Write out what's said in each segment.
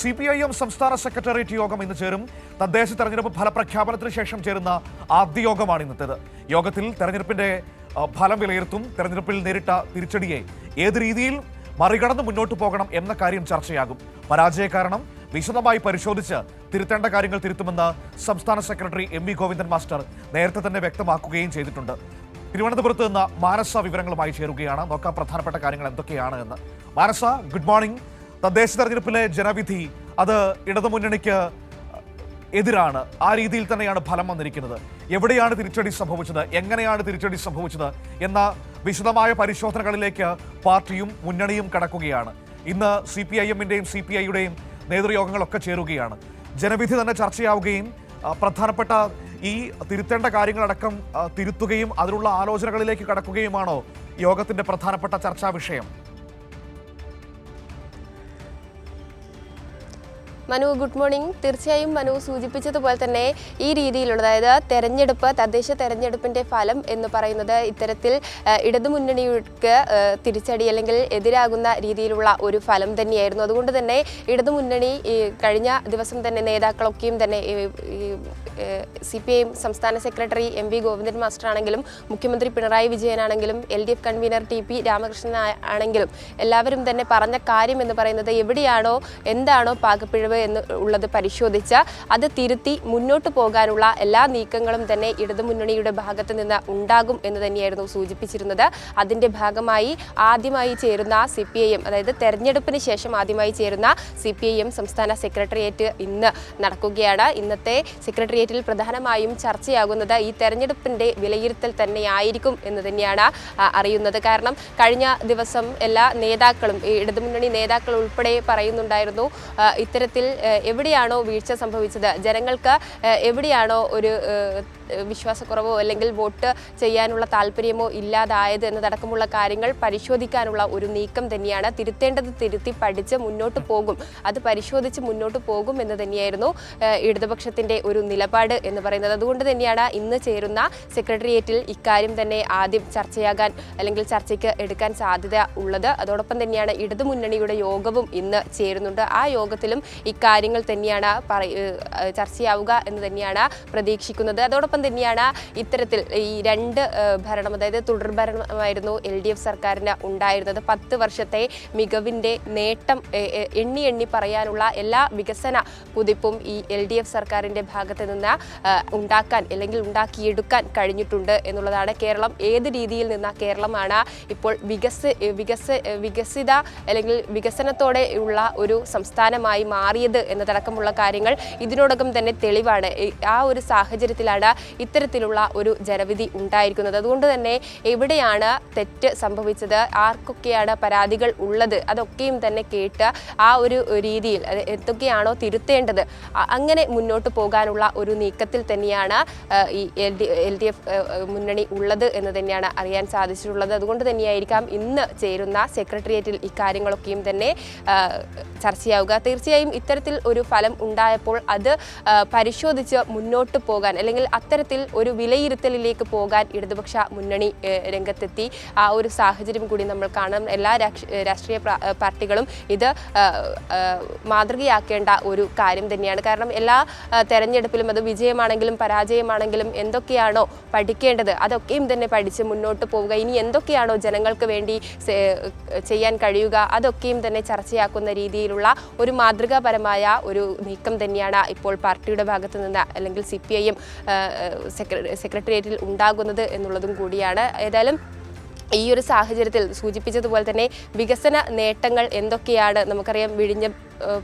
C P I M സംസ്ഥാന secretariat യോഗം ഇന്ന് ചേരും. തദ്ദേശ തെരഞ്ഞെടുപ്പ് ഫലപ്രഖ്യാപനത്തിന് ശേഷം ചേരുന്ന ആദ്യ യോഗമാണ് ഇന്നത്തേത്. യോഗത്തിൽ തെരഞ്ഞെടുപ്പിന്റെ ഫലം വിലയിരുത്തും തെരഞ്ഞെടുപ്പിൽ നേരിട്ട തിരിച്ചടിയെ ഏത് രീതിയിൽ മറികടന്ന് മുന്നോട്ട് പോകണം എന്ന കാര്യം ചർച്ചയാകും. പരാജയ കാരണം വിശദമായി പരിശോധിച്ച് തിരുത്തേണ്ട കാര്യങ്ങൾ തിരുത്തുമെന്ന് സംസ്ഥാന secretary M V Govindan master നേരത്തെ തന്നെ വ്യക്തമാക്കുകയും ചെയ്തിട്ടുണ്ട്. തിരുവനന്തപുരത്ത് നിന്ന് മാനസ വിവരങ്ങളുമായി ചേരുകയാണ്. നോക്കാം പ്രധാനപ്പെട്ട കാര്യങ്ങൾ എന്തൊക്കെയാണ് എന്ന്. മാനസ ഗുഡ് മോർണിംഗ് തദ്ദേശ തെരഞ്ഞെടുപ്പിലെ ജനവിധി അത് ഇടതുമുന്നണിക്ക് എതിരാണ്. ആ രീതിയിൽ തന്നെയാണ് ഫലം വന്നിരിക്കുന്നത്. എവിടെയാണ് തിരിച്ചടി സംഭവിച്ചത്? എങ്ങനെയാണ് തിരിച്ചടി സംഭവിച്ചത്? എന്ന വിശദമായ പരിശോധനകളിലേക്ക് പാർട്ടിയും മുന്നണിയും കടക്കുകയാണ്. ഇന്ന് സി പി ഐ എമ്മിന്റെയും സി പി ഐയുടെയും നേതൃയോഗങ്ങളൊക്കെ ചേരുകയാണ്. ജനവിധി തന്നെ ചർച്ചയാവുകയും പ്രധാനപ്പെട്ട ഈ തിരുത്തേണ്ട കാര്യങ്ങളടക്കം തിരുത്തുകയും അതിനുള്ള ആലോചനകളിലേക്ക് കടക്കുകയുമാണോ യോഗത്തിന്റെ പ്രധാനപ്പെട്ട ചർച്ചാ വിഷയം? മനു ഗുഡ് മോർണിംഗ് തീർച്ചയായും മനു സൂചിപ്പിച്ചതുപോലെ തന്നെ ഈ രീതിയിലുള്ള അതായത് തെരഞ്ഞെടുപ്പ് തദ്ദേശ തെരഞ്ഞെടുപ്പിന്റെ ഫലം എന്ന് പറയുന്നത് ഇത്തരത്തിൽ ഇടതുമുന്നണിക്ക് തിരിച്ചടി അല്ലെങ്കിൽ എതിരാകുന്ന രീതിയിലുള്ള ഒരു ഫലം തന്നെയായിരുന്നു. അതുകൊണ്ട് തന്നെ ഇടതുമുന്നണി കഴിഞ്ഞ ദിവസം തന്നെ നേതാക്കളൊക്കെയും തന്നെ സി പി ഐ സംസ്ഥാന secretary M V Govindan master ആണെങ്കിലും മുഖ്യമന്ത്രി Pinarayi വിജയനാണെങ്കിലും L D F convener T P Ramakrishnan ആണെങ്കിലും എല്ലാവരും തന്നെ പറഞ്ഞ കാര്യം എന്ന് പറയുന്നത് എവിടെയാണോ എന്താണോ പാകപ്പിഴവ് എന്ന് ഉള്ളത് പരിശോധിച്ച് അത് തിരുത്തി മുന്നോട്ട് പോകാനുള്ള എല്ലാ നീക്കങ്ങളും തന്നെ ഇടതുമുന്നണിയുടെ ഭാഗത്ത് നിന്ന് ഉണ്ടാകും എന്ന് തന്നെയായിരുന്നു സൂചിപ്പിച്ചിരുന്നത്. അതിന്റെ ഭാഗമായി ആദ്യമായി ചേരുന്ന സി പി ഐ എം അതായത് തെരഞ്ഞെടുപ്പിന് ശേഷം ആദ്യമായി ചേരുന്ന സി പി ഐ എം സംസ്ഥാന സെക്രട്ടേറിയറ്റ് ഇന്ന് നടക്കുകയാണ്. ഇന്നത്തെ സെക്രട്ടേറിയറ്റിൽ പ്രധാനമായും ചർച്ചയാകുന്നത് ഈ തെരഞ്ഞെടുപ്പിന്റെ വിലയിരുത്തൽ തന്നെയായിരിക്കും എന്ന് തന്നെയാണ് അറിയുന്നത്. കാരണം കഴിഞ്ഞ ദിവസം എല്ലാ നേതാക്കളും ഇടതുമുന്നണി നേതാക്കൾ ഉൾപ്പെടെ പറയുന്നുണ്ടായിരുന്നു ഇത്തരത്തിൽ എവിടെയാണോ വീഴ്ച സംഭവിച്ചത്? ജനങ്ങൾക്ക് എവിടെയാണോ ഒരു വിശ്വാസക്കുറവോ അല്ലെങ്കിൽ വോട്ട് ചെയ്യാനുള്ള താല്പര്യമോ ഇല്ലാതായത് എന്നതടക്കമുള്ള കാര്യങ്ങൾ പരിശോധിക്കാനുള്ള ഒരു നീക്കം തന്നെയാണ്. തിരുത്തേണ്ടത് തിരുത്തി പഠിച്ച് മുന്നോട്ട് പോകും. അത് പരിശോധിച്ച് മുന്നോട്ട് പോകും എന്ന് തന്നെയായിരുന്നു ഇടതുപക്ഷത്തിന്റെ ഒരു നിലപാട് എന്ന് പറയുന്നത്. അതുകൊണ്ട് തന്നെയാണ് ഇന്ന് ചേരുന്ന സെക്രട്ടേറിയറ്റിൽ ഇക്കാര്യം തന്നെ ആദ്യം ചർച്ചയാകാൻ അല്ലെങ്കിൽ ചർച്ചയ്ക്ക് എടുക്കാൻ സാധ്യത ഉള്ളത്. അതോടൊപ്പം തന്നെയാണ് ഇടതുമുന്നണിയുടെ യോഗവും ഇന്ന് ചേരുന്നുണ്ട്. ആ യോഗത്തിലും ഇക്കാര്യങ്ങൾ തന്നെയാണ് ചർച്ചയാവുക എന്ന് തന്നെയാണ് പ്രതീക്ഷിക്കുന്നത്. അതോടൊപ്പം തന്നെയാണ് ഇത്തരത്തിൽ ഈ രണ്ട് ഭരണം അതായത് തുടർ ഭരണമായിരുന്നു എൽ ഡി എഫ് സർക്കാരിന് ഉണ്ടായിരുന്നത്. പത്ത് വർഷത്തെ മികവിന്റെ നേട്ടം എണ്ണി എണ്ണി പറയാനുള്ള എല്ലാ വികസന കുതിപ്പും ഈ എൽ ഡി എഫ് സർക്കാരിന്റെ ഭാഗത്ത് നിന്ന് ഉണ്ടാക്കാൻ അല്ലെങ്കിൽ ഉണ്ടാക്കിയെടുക്കാൻ കഴിഞ്ഞിട്ടുണ്ട് എന്നുള്ളതാണ് കേരളം. ഏത് രീതിയിൽ നിന്ന കേരളമാണ് ഇപ്പോൾ വികസ വികസ വികസിത അല്ലെങ്കിൽ വികസനത്തോടെ ഉള്ള ഒരു സംസ്ഥാനമായി മാറിയത് എന്നതടക്കമുള്ള കാര്യങ്ങൾ ഇതിനോടകം തന്നെ തെളിവാണ്. ആ ഒരു സാഹചര്യത്തിലാണ് ഇത്തരത്തിലുള്ള ഒരു ജനവിധി ഉണ്ടായിരിക്കുന്നത്. അതുകൊണ്ട് തന്നെ എവിടെയാണ് തെറ്റ് സംഭവിച്ചത്? ആർക്കൊക്കെയാണ് പരാതികൾ ഉള്ളത്? അതൊക്കെയും തന്നെ കേട്ട് ആ ഒരു രീതിയിൽ എന്തൊക്കെയാണോ തിരുത്തേണ്ടത് അങ്ങനെ മുന്നോട്ട് പോകാനുള്ള ഒരു നീക്കത്തിൽ തന്നെയാണ് ഈ L D L D F മുന്നണി ഉള്ളത് എന്ന് തന്നെയാണ് അറിയാൻ സാധിച്ചിട്ടുള്ളത്. അതുകൊണ്ട് തന്നെയായിരിക്കാം ഇന്ന് ചേരുന്ന സെക്രട്ടേറിയറ്റിൽ ഇക്കാര്യങ്ങളൊക്കെയും തന്നെ ചർച്ചയാവുക. തീർച്ചയായും ഇത്തരത്തിൽ ഒരു ഫലം ഉണ്ടായപ്പോൾ അത് പരിശോധിച്ച് മുന്നോട്ട് പോകാൻ അല്ലെങ്കിൽ അത്തരത്തിൽ ഒരു വിലയിരുത്തലിലേക്ക് പോകാൻ ഇടതുപക്ഷ മുന്നണി രംഗത്തെത്തി. ആ ഒരു സാഹചര്യം കൂടി നമ്മൾ കാണണം. എല്ലാ രാഷ്ട്രീയ പാർട്ടികളും ഇത് മാതൃകയാക്കേണ്ട ഒരു കാര്യം തന്നെയാണ്. കാരണം എല്ലാ തെരഞ്ഞെടുപ്പിലും അത് വിജയമാണെങ്കിലും പരാജയമാണെങ്കിലും എന്തൊക്കെയാണോ പഠിക്കേണ്ടത് അതൊക്കെയും തന്നെ പഠിച്ച് മുന്നോട്ട് പോവുക. ഇനി എന്തൊക്കെയാണോ ജനങ്ങൾക്ക് വേണ്ടി ചെയ്യാൻ കഴിയുക അതൊക്കെയും തന്നെ ചർച്ചയാക്കുന്ന രീതിയിലുള്ള ഒരു മാതൃകാപരമായ ഒരു നീക്കം തന്നെയാണ് ഇപ്പോൾ പാർട്ടിയുടെ ഭാഗത്ത് നിന്ന് അല്ലെങ്കിൽ സി പി ഐ എം സെക്രട്ടേറിയറ്റിൽ ഉണ്ടാകുന്നത് എന്നുള്ളതും കൂടിയാണ്. ഏതായാലും ഈ ഒരു സാഹചര്യത്തിൽ സൂചിപ്പിച്ചതുപോലെ തന്നെ വികസന നേട്ടങ്ങൾ എന്തൊക്കെയാണ് നമുക്കറിയാം വിഴിഞ്ഞ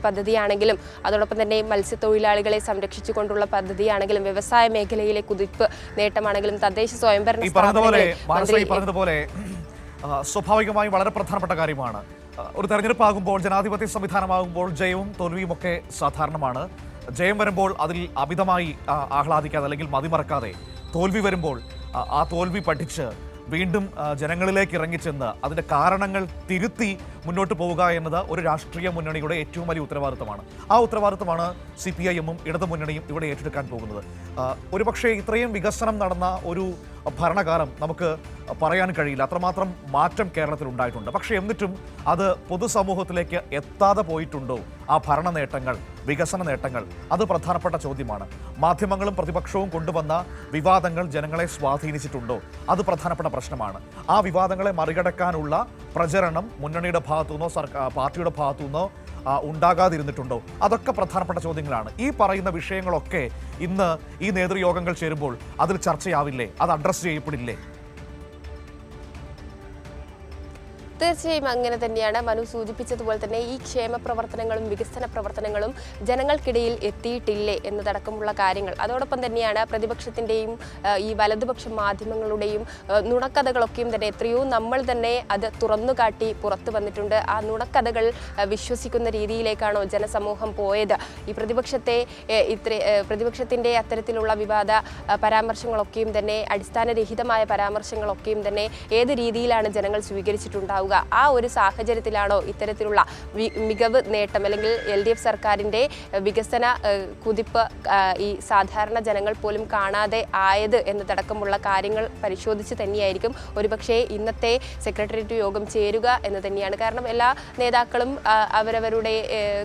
പദ്ധതിയാണെങ്കിലും അതോടൊപ്പം തന്നെ മത്സ്യത്തൊഴിലാളികളെ സംരക്ഷിച്ചുകൊണ്ടുള്ള പദ്ധതിയാണെങ്കിലും വ്യവസായ മേഖലയിലെ കുതിപ്പ് നേട്ടമാണെങ്കിലും തദ്ദേശ സ്വയംഭരണ ആ, സ്വാഭാവികമായും വളരെ പ്രധാനപ്പെട്ട കാര്യമാണ്. ഒരു തെരഞ്ഞെടുപ്പാകുമ്പോൾ ജനാധിപത്യ സംവിധാനമാകുമ്പോൾ ജയവും തോൽവിയും ഒക്കെ സാധാരണമാണ്. ജയം വരുമ്പോൾ അതിൽ അമിതമായി ആഹ്ലാദിക്കാതെ അല്ലെങ്കിൽ മതിമറക്കാതെ തോൽവി വരുമ്പോൾ ആ തോൽവി പഠിച്ച് വീണ്ടും ജനങ്ങളിലേക്ക് ഇറങ്ങിച്ചെന്ന് അതിന്റെ കാരണങ്ങൾ തിരുത്തി മുന്നോട്ട് പോവുക എന്നത് ഒരു രാഷ്ട്രീയ മുന്നണിയുടെ ഏറ്റവും വലിയ ഉത്തരവാദിത്തമാണ്. ആ ഉത്തരവാദിത്തമാണ് സി പി ഐ എമ്മും ഇടതു മുന്നണിയും ഇവിടെ ഏറ്റെടുക്കാൻ പോകുന്നത്. ഒരുപക്ഷെ ഇത്രയും വികസനം നടന്ന ഒരു ഭരണകാലം നമുക്ക് പറയാൻ കഴിയില്ല. അത്രമാത്രം മാറ്റം കേരളത്തിൽ ഉണ്ടായിട്ടുണ്ട്. പക്ഷേ എന്നിട്ടും അത് പൊതുസമൂഹത്തിലേക്ക് എത്താതെ പോയിട്ടുണ്ടോ ആ ഭരണ നേട്ടങ്ങൾ വികസന നേട്ടങ്ങൾ. അത് പ്രധാനപ്പെട്ട ചോദ്യമാണ്. മാധ്യമങ്ങളും പ്രതിപക്ഷവും കൊണ്ടുവന്ന വിവാദങ്ങൾ ജനങ്ങളെ സ്വാധീനിച്ചിട്ടുണ്ടോ? അത് പ്രധാനപ്പെട്ട പ്രശ്നമാണ്. ആ വിവാദങ്ങളെ മറികടക്കാനുള്ള പ്രചരണം മുന്നണിയുടെ ഭാഗത്തുനിന്നോ സർക്കാർ പാർട്ടിയുടെ ഭാഗത്തു നിന്നോ ഉണ്ടാകാതിരുന്നിട്ടുണ്ടോ? അതൊക്കെ പ്രധാനപ്പെട്ട ചോദ്യങ്ങളാണ്. ഈ പറയുന്ന വിഷയങ്ങളൊക്കെ ഇന്ന് ഈ നേതൃയോഗങ്ങൾ ചേരുമ്പോൾ അതിൽ ചർച്ചയാവില്ലേ? അത് അഡ്രസ്സ് ചെയ്യപ്പെടില്ലേ? തീർച്ചയായും അങ്ങനെ തന്നെയാണ്. മനു സൂചിപ്പിച്ചതുപോലെ തന്നെ ഈ ക്ഷേമ പ്രവർത്തനങ്ങളും വികസന പ്രവർത്തനങ്ങളും ജനങ്ങൾക്കിടയിൽ എത്തിയിട്ടില്ലേ എന്നതടക്കമുള്ള കാര്യങ്ങൾ. അതോടൊപ്പം തന്നെയാണ് പ്രതിപക്ഷത്തിന്റെയും ഈ വലതുപക്ഷ മാധ്യമങ്ങളുടെയും നുണക്കഥകളൊക്കെയും തന്നെ എത്രയോ നമ്മൾ തന്നെ അത് തുറന്നു കാട്ടി പുറത്തു വന്നിട്ടുണ്ട്. ആ നുണക്കഥകൾ വിശ്വസിക്കുന്ന രീതിയിലേക്കാണോ ജനസമൂഹം പോയത്? ഈ പ്രതിപക്ഷത്തെ ഇത്ര പ്രതിപക്ഷത്തിന്റെ അത്തരത്തിലുള്ള വിവാദ പരാമർശങ്ങളൊക്കെയും തന്നെ അടിസ്ഥാനരഹിതമായ പരാമർശങ്ങളൊക്കെയും തന്നെ ഏത് രീതിയിലാണ് ജനങ്ങൾ സ്വീകരിച്ചിട്ടുണ്ടാവുക ആ ഒരു സാഹചര്യത്തിലാണോ ഇത്തരത്തിലുള്ള മികവ് നേട്ടം? അല്ലെങ്കിൽ എൽ ഡി എഫ് സർക്കാരിന്റെ വികസന കുതിപ്പ് ഈ സാധാരണ ജനങ്ങൾ പോലും കാണാതെ ആയത് എന്നതടക്കമുള്ള കാര്യങ്ങൾ പരിശോധിച്ച് തന്നെയായിരിക്കും. ഒരുപക്ഷേ ഇന്നത്തെ സെക്രട്ടേറിയറ്റ് യോഗം ചേരുക എന്ന് തന്നെയാണ്. കാരണം എല്ലാ നേതാക്കളും അവരവരുടെ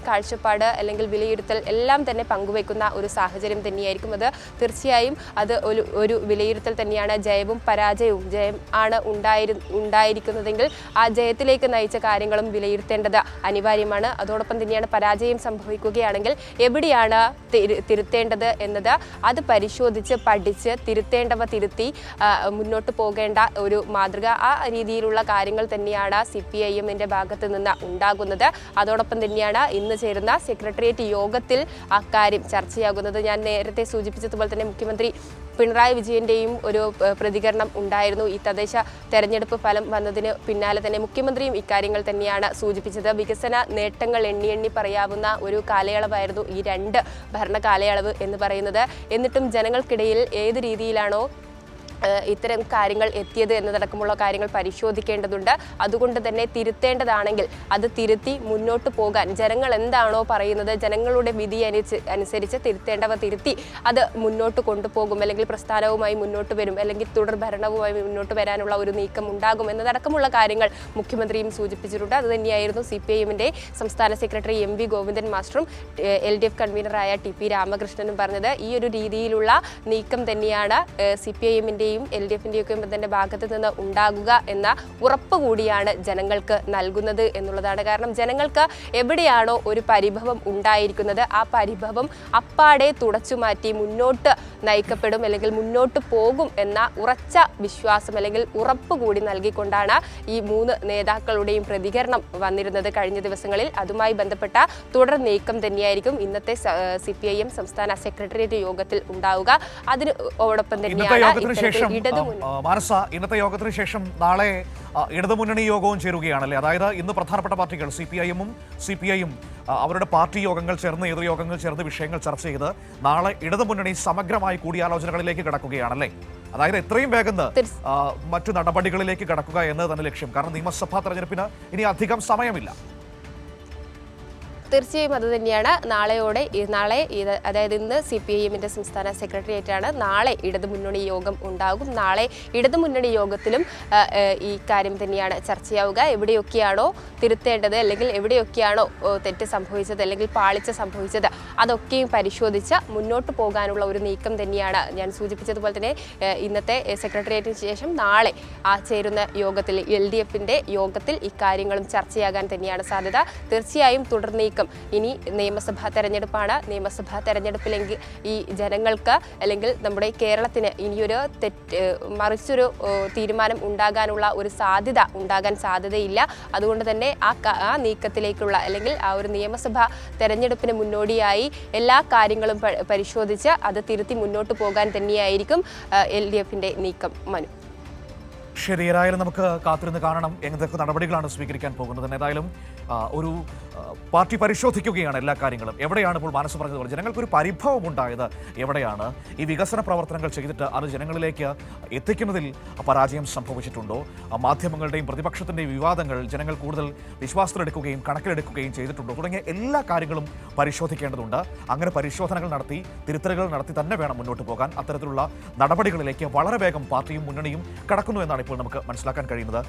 കാഴ്ചപ്പാട് അല്ലെങ്കിൽ വിലയിരുത്തൽ എല്ലാം തന്നെ പങ്കുവെക്കുന്ന ഒരു സാഹചര്യം തന്നെയായിരിക്കും അത്. തീർച്ചയായും അത് ഒരു ഒരു വിലയിരുത്തൽ തന്നെയാണ്. ജയവും പരാജയവും ജയം ആണ് ഉണ്ടായിരു ഉണ്ടായിരിക്കുന്നതെങ്കിൽ ആ ജയത്തിലേക്ക് നയിച്ച കാര്യങ്ങളും വിലയിരുത്തേണ്ടത് അനിവാര്യമാണ്. അതോടൊപ്പം തന്നെയാണ് പരാജയം സംഭവിക്കുകയാണെങ്കിൽ എവിടെയാണ് തിരു- തിരുത്തേണ്ടത് എന്നത് അത് പരിശോധിച്ച് പഠിച്ച് തിരുത്തേണ്ടവ തിരുത്തി മുന്നോട്ട് പോകേണ്ട ഒരു മാതൃക. ആ രീതിയിലുള്ള കാര്യങ്ങൾ തന്നെയാണ് സി പി ഐ എമ്മിന്റെ ഭാഗത്ത് നിന്ന് ഉണ്ടാകുന്നത്. അതോടൊപ്പം തന്നെയാണ് ഇന്ന് ചേരുന്ന സെക്രട്ടേറിയറ്റ് യോഗത്തിൽ അക്കാര്യം ചർച്ചയാകുന്നത്. ഞാൻ നേരത്തെ സൂചിപ്പിച്ചതുപോലെ തന്നെ മുഖ്യമന്ത്രി പിണറായി വിജയന്റെയും ഒരു പ്രതികരണം ഉണ്ടായിരുന്നു. ഈ തദ്ദേശ തെരഞ്ഞെടുപ്പ് ഫലം വന്നതിന് പിന്നാലെ തന്നെ മുഖ്യമന്ത്രിയും ഇക്കാര്യങ്ങൾ തന്നെയാണ് സൂചിപ്പിച്ചത്. വികസന നേട്ടങ്ങൾ എണ്ണി എണ്ണി പറയാവുന്ന ഒരു കാലയളവായിരുന്നു ഈ രണ്ട് ഭരണ കാലയളവ് എന്ന് പറയുന്നത്. എന്നിട്ടും ജനങ്ങൾക്കിടയിൽ ഏത് രീതിയിലാണോ ഇത്തരം കാര്യങ്ങൾ എത്തിയത് എന്നതടക്കമുള്ള കാര്യങ്ങൾ പരിശോധിക്കേണ്ടതുണ്ട്. അതുകൊണ്ട് തന്നെ തിരുത്തേണ്ടതാണെങ്കിൽ അത് തിരുത്തി മുന്നോട്ട് പോകാൻ ജനങ്ങൾ എന്താണോ പറയുന്നത് ജനങ്ങളുടെ വിധി അനുസരിച്ച് തിരുത്തേണ്ടവ തിരുത്തി അത് മുന്നോട്ട് കൊണ്ടുപോകും. അല്ലെങ്കിൽ പ്രസ്ഥാനവുമായി മുന്നോട്ട് വരും. അല്ലെങ്കിൽ തുടർ ഭരണവുമായി മുന്നോട്ട് വരാനുള്ള ഒരു നീക്കം ഉണ്ടാകും എന്നതടക്കമുള്ള കാര്യങ്ങൾ മുഖ്യമന്ത്രിയും സൂചിപ്പിച്ചിട്ടുണ്ട്. അതുതന്നെയായിരുന്നു സി പി ഐഎമ്മിന്റെ സംസ്ഥാന സെക്രട്ടറി എം വി ഗോവിന്ദൻ മാസ്റ്ററും എൽ ഡി എഫ് കൺവീനറായ ടി പി രാമകൃഷ്ണനും പറഞ്ഞത്. ഈ ഒരു രീതിയിലുള്ള നീക്കം തന്നെയാണ് സി പി ഐ എമ്മിന്റെയും എൽ ഡി എഫിന്റെയൊക്കെ തന്നെ ഭാഗത്ത് നിന്ന് ഉണ്ടാകുക എന്ന ഉറപ്പ് കൂടിയാണ് ജനങ്ങൾക്ക് നൽകുന്നത് എന്നുള്ളതാണ്. കാരണം ജനങ്ങൾക്ക് എവിടെയാണോ ഒരു പരിഭവം ഉണ്ടായിരിക്കുന്നത് ആ പരിഭവം അപ്പാടെ തുടച്ചു മാറ്റി മുന്നോട്ട് നയിക്കപ്പെടും അല്ലെങ്കിൽ മുന്നോട്ട് പോകും എന്ന ഉറച്ച വിശ്വാസം അല്ലെങ്കിൽ ഉറപ്പ് കൂടി നൽകിക്കൊണ്ടാണ് ഈ മൂന്ന് നേതാക്കളുടെയും പ്രതികരണം വന്നിരുന്നത് കഴിഞ്ഞ ദിവസങ്ങളിൽ. അതുമായി ബന്ധപ്പെട്ട തുടർ നീക്കം തന്നെയായിരിക്കും ഇന്നത്തെ സി പി ഐ എം സംസ്ഥാന സെക്രട്ടേറിയറ്റ് യോഗത്തിൽ ഉണ്ടാവുക. അതിനോടൊപ്പം തന്നെയാണ് ശേഷം മാനസ ഇന്നത്തെ യോഗത്തിന് ശേഷം നാളെ ഇടതുമുന്നണി യോഗവും ചേരുകയാണല്ലേ? അതായത് ഇന്ന് പ്രധാനപ്പെട്ട പാർട്ടികൾ സി പി ഐ എമ്മും സി പി ഐയും അവരുടെ പാർട്ടി യോഗങ്ങൾ ചേർന്ന് എതിർയോഗങ്ങൾ ചേർന്ന് വിഷയങ്ങൾ ചർച്ച ചെയ്ത് നാളെ ഇടതുമുന്നണി സമഗ്രമായി കൂടിയാലോചനകളിലേക്ക് കടക്കുകയാണല്ലേ? അതായത് എത്രയും വേഗം മറ്റു നടപടികളിലേക്ക് കടക്കുക എന്നത് തന്നെ ലക്ഷ്യം. കാരണം നിയമസഭാ തെരഞ്ഞെടുപ്പിന് ഇനി അധികം സമയമില്ല. തീർച്ചയായും അത് തന്നെയാണ്. നാളെയോടെ നാളെ അതായത് ഇന്ന് സി പി ഐ എമ്മിന്റെ സംസ്ഥാന സെക്രട്ടേറിയറ്റാണ്. നാളെ ഇടതുമുന്നണി യോഗം ഉണ്ടാകും. നാളെ ഇടതുമുന്നണി യോഗത്തിലും ഈ കാര്യം തന്നെയാണ് ചർച്ചയാവുക. എവിടെയൊക്കെയാണോ തിരുത്തേണ്ടത് അല്ലെങ്കിൽ എവിടെയൊക്കെയാണോ തെറ്റ് സംഭവിച്ചത് അല്ലെങ്കിൽ പാളിച്ച സംഭവിച്ചത് അതൊക്കെയും പരിശോധിച്ച് മുന്നോട്ട് പോകാനുള്ള ഒരു നീക്കം തന്നെയാണ് ഞാൻ സൂചിപ്പിച്ചതുപോലെ തന്നെ ഇന്നത്തെ സെക്രട്ടേറിയറ്റിന് ശേഷം നാളെ ആ ചേരുന്ന യോഗത്തിൽ എൽ ഡി എഫിന്റെ യോഗത്തിൽ ഇക്കാര്യങ്ങളും ചർച്ചയാകാൻ തന്നെയാണ് സാധ്യത. തീർച്ചയായും തുടർന്ന് നീക്കം ഇനി നിയമസഭാ തെരഞ്ഞെടുപ്പാണ്. നിയമസഭാ തെരഞ്ഞെടുപ്പിലെങ്കിൽ ഈ ജനങ്ങൾക്ക് അല്ലെങ്കിൽ നമ്മുടെ കേരളത്തിന് ഇനിയൊരു തെറ്റ് മറിച്ചൊരു തീരുമാനം ഉണ്ടാകാനുള്ള ഒരു സാധ്യത ഉണ്ടാകാൻ സാധ്യതയില്ല. അതുകൊണ്ട് തന്നെ ആ ആ നീക്കത്തിലേക്കുള്ള അല്ലെങ്കിൽ ആ ഒരു നിയമസഭാ തെരഞ്ഞെടുപ്പിന് മുന്നോടിയായി എല്ലാ കാര്യങ്ങളും പരിശോധിച്ച് അത് തിരുത്തി മുന്നോട്ട് പോകാൻ തന്നെയായിരിക്കും എൽ ഡി എഫിന്റെ നീക്കം. മനു. ശരി ഏതായാലും നമുക്ക് കാത്തിരുന്ന് കാണണം എന്തൊക്കെ നടപടികളാണ് സ്വീകരിക്കാൻ പോകുന്നത്. ഏതായാലും ഒരു പാർട്ടി പരിശോധിക്കുകയാണ് എല്ലാ കാര്യങ്ങളും. എവിടെയാണ് ഇപ്പോൾ മനസ്സ് പറഞ്ഞതുപോലെ ജനങ്ങൾക്കൊരു പരിഭവം ഉണ്ടായത്? എവിടെയാണ്? ഈ വികസന പ്രവർത്തനങ്ങൾ ചെയ്തിട്ട് അത് ജനങ്ങളിലേക്ക് എത്തിക്കുന്നതിൽ പരാജയം സംഭവിച്ചിട്ടുണ്ടോ? മാധ്യമങ്ങളുടെയും പ്രതിപക്ഷത്തിന്റെയും വിവാദങ്ങൾ ജനങ്ങൾ കൂടുതൽ വിശ്വാസത്തിലെടുക്കുകയും കണക്കിലെടുക്കുകയും ചെയ്തിട്ടുണ്ടോ? തുടങ്ങിയ എല്ലാ കാര്യങ്ങളും പരിശോധിക്കേണ്ടതുണ്ട്. അങ്ങനെ പരിശോധനകൾ നടത്തി തിരുത്തലുകൾ നടത്തി തന്നെ വേണം മുന്നോട്ട് പോകാൻ. അത്തരത്തിലുള്ള നടപടികളിലേക്ക് വളരെ വേഗം പാർട്ടിയും മുന്നണിയും കടക്കുന്നു എന്നാണ് ഇപ്പോൾ നമുക്ക് മനസ്സിലാക്കാൻ കഴിയുന്നത്